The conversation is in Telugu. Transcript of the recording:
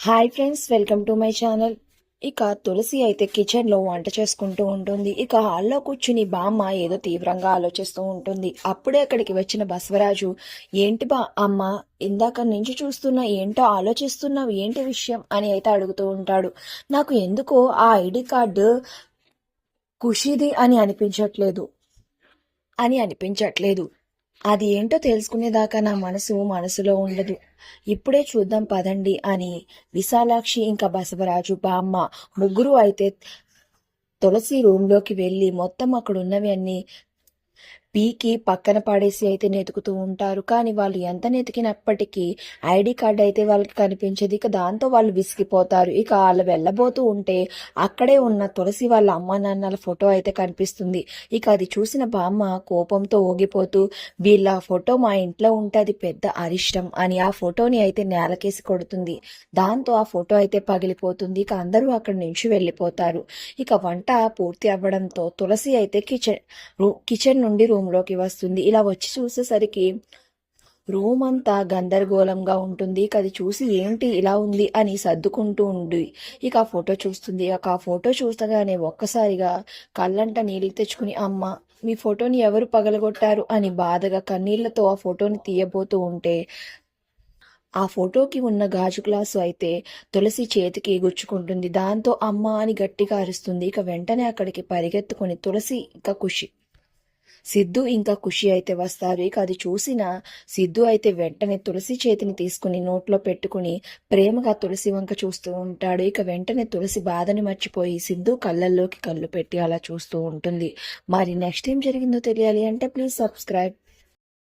Hi friends welcome to my channel ఇక తులసి అయితే కిచెన్లో వంట చేసుకుంటూ ఉంటుంది. ఇక హాల్లో కూర్చుని బామ్మ ఏదో తీవ్రంగా ఆలోచిస్తూ ఉంటుంది. అప్పుడే అక్కడికి వచ్చిన బసవరాజు ఏంటి బా అమ్మ ఇందాక నుంచి చూస్తున్నా ఏంటో ఆలోచిస్తున్నావు? ఏంటి విషయం? అని అయితే అడుగుతూ ఉంటాడు. నాకు ఎందుకో ఆ ఐడి కార్డు ఖుషిది అని అనిపించట్లేదు. అని అనిపించట్లేదు. అది ఏంటో తెలుసుకునేదాకా నా మనసు మనసులో ఉండదు. ఇప్పుడే చూద్దాం పదండి అని విశాలాక్షి ఇంకా బసవరాజు బామ్మ ముగ్గురు అయితే తులసి రూమ్లోకి వెళ్ళి మొత్తం అక్కడ ఉన్నవి అన్నీ పీకి పక్కన పడేసి అయితే నెతుకుతూ ఉంటారు. కానీ వాళ్ళు ఎంత నెతికినప్పటికీ ఐడి కార్డ్ అయితే వాళ్ళకి కనిపించదు. ఇక దాంతో వాళ్ళు విసిగిపోతారు. ఇక వాళ్ళు వెళ్ళబోతూ ఉంటే అక్కడే ఉన్న తులసి వాళ్ళ అమ్మ నాన్నల ఫోటో అయితే కనిపిస్తుంది. ఇక అది చూసిన బామ్మ కోపంతో ఊగిపోతూ వీళ్ళ ఫోటో మా ఇంట్లో ఉంటే అది పెద్ద అరిష్టం అని ఆ ఫోటోని అయితే నేలకేసి కొడుతుంది. దాంతో ఆ ఫోటో అయితే పగిలిపోతుంది. ఇక అందరూ అక్కడి నుంచి వెళ్ళిపోతారు. ఇక వంట పూర్తి అవ్వడంతో తులసి అయితే కిచెన్ కిచెన్ నుండి రూమ్ రూమ్లోకి వస్తుంది. ఇలా వచ్చి చూసేసరికి రూమ్ అంతా గందరగోళంగా ఉంటుంది. ఇక అది చూసి ఏంటి ఇలా ఉంది అని సర్దుకుంటూ ఉండి ఇక ఆ ఫోటో చూస్తుంది. ఇక ఆ ఫోటో చూస్తగానే ఒక్కసారిగా కళ్ళంట నీళ్ళు తెచ్చుకుని అమ్మ మీ ఫోటోని ఎవరు పగలగొట్టారు? అని బాధగా కన్నీళ్ళతో ఆ ఫోటోని తీయబోతూ ఉంటే ఆ ఫోటోకి ఉన్న గాజు గ్లాసు అయితే తులసి చేతికి గుచ్చుకుంటుంది. దాంతో అమ్మ అని గట్టిగా అరుస్తుంది. ఇక వెంటనే అక్కడికి పరిగెత్తుకుని తులసి ఇంకా ఖుషి సిద్ధు ఇంకా ఖుషి అయితే వస్తారు. ఇక అది చూసిన సిద్ధు అయితే వెంటనే తులసి చేతిని తీసుకుని నోట్లో పెట్టుకుని ప్రేమగా తులసి వంక చూస్తూ ఉంటాడు. ఇక వెంటనే తులసి బాధని మర్చిపోయి సిద్ధు కళ్ళల్లోకి కళ్ళు పెట్టి అలా చూస్తూ ఉంటుంది. మరి నెక్స్ట్ ఏం జరిగిందో తెలియాలి అంటే ప్లీజ్ సబ్స్క్రైబ్.